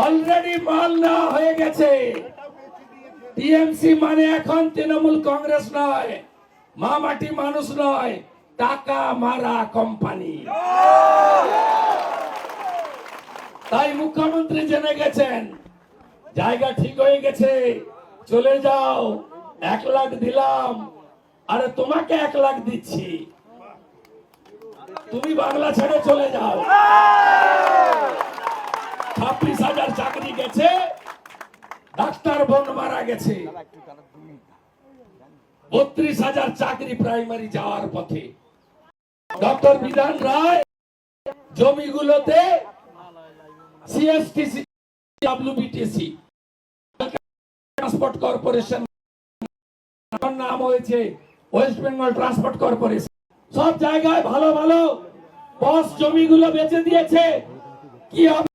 Already মাল নেওয়া হয়ে গেছে। টিএমসি মানে এখন তৃণমূল কংগ্রেস নয় মা মাটি মানুষ নয়, টাকা মারা কোম্পানি তাই মুখ্যমন্ত্রী জেনে গেছেন, জায়গা ঠিক হয়ে গেছে, চলে যাও, এক লাখ দিলাম। আরে তোমাকে এক লাখ দিচ্ছি। তুমি বাংলা ছেড়ে চলে যাও। গেছে ডাক্তার বোন মারা গেছে। বত্রিশ হাজার চাকরি প্রাইমারি যাওয়ার পথে। ডক্টর বিধান রায় জমিগুলোতে সিএসটিসি ডাব্লিউবিটিসি ট্রান্সপোর্ট কর্পোরেশন নাম হয়েছে ওয়েস্ট বেঙ্গল ট্রান্সপোর্ট কর্পোরেশন সব জায়গায় ভালো ভালো বস জমিগুলো বেচে দিয়েছে। কি হবে?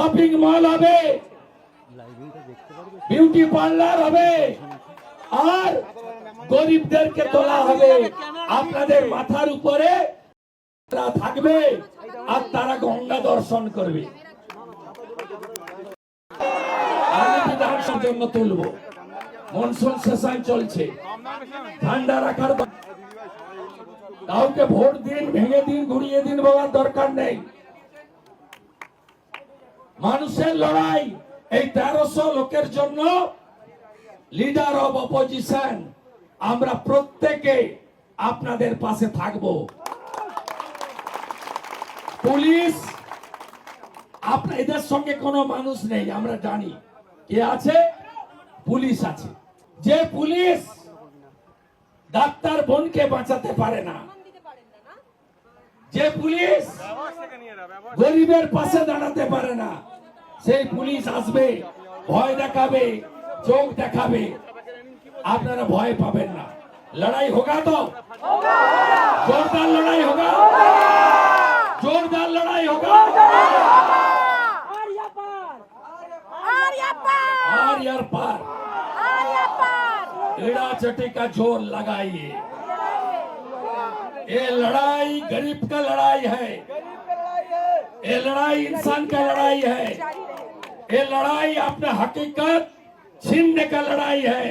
শপিং মল হবে। বিউটি পার্লার হবে। আর গরিবদেরকে তোলা হবে। আপনাদের মাথার উপরে থাকবে আর তারা গঙ্গা দর্শন করবে। জন্য তুলবো। মনসুন সেশন চলছে। ঠান্ডা রাখার কাউকে ভোট দিন, ভেঙে দিন, ঘুরিয়ে দিন বলার দরকার নেই। মানুষের লড়াই এই তেরোশো লোকের জন্য লিডার অব অপোজিশন আমরা প্রত্যেকে আপনাদের পাশে থাকব। পুলিশ আপনার এদের সঙ্গে কোনো মানুষ নেই, আমরা জানি। কে আছে? পুলিশ আছে। যে পুলিশ ডাক্তার বোনকে বাঁচাতে পারে না যে পুলিশ গরিবের পাশে দাঁড়াতে পারে না সেই পুলিশ আসবে ভয় দেখাবে চোখ দেখাবে আপনারা ভয় পাবেন না লড়াই হোগা তো জোরদার লড়াই হোগা জোরদার লড়াই হোগা Arya par! और यार पार Arya par! एड़ा चटे का जोर लगाइए ये लड़ाई गरीब का लड़ाई है। ये लड़ाई इंसान का लड़ाई है। ये लड़ाई अपने हकीकत, छीनने का लड़ाई है।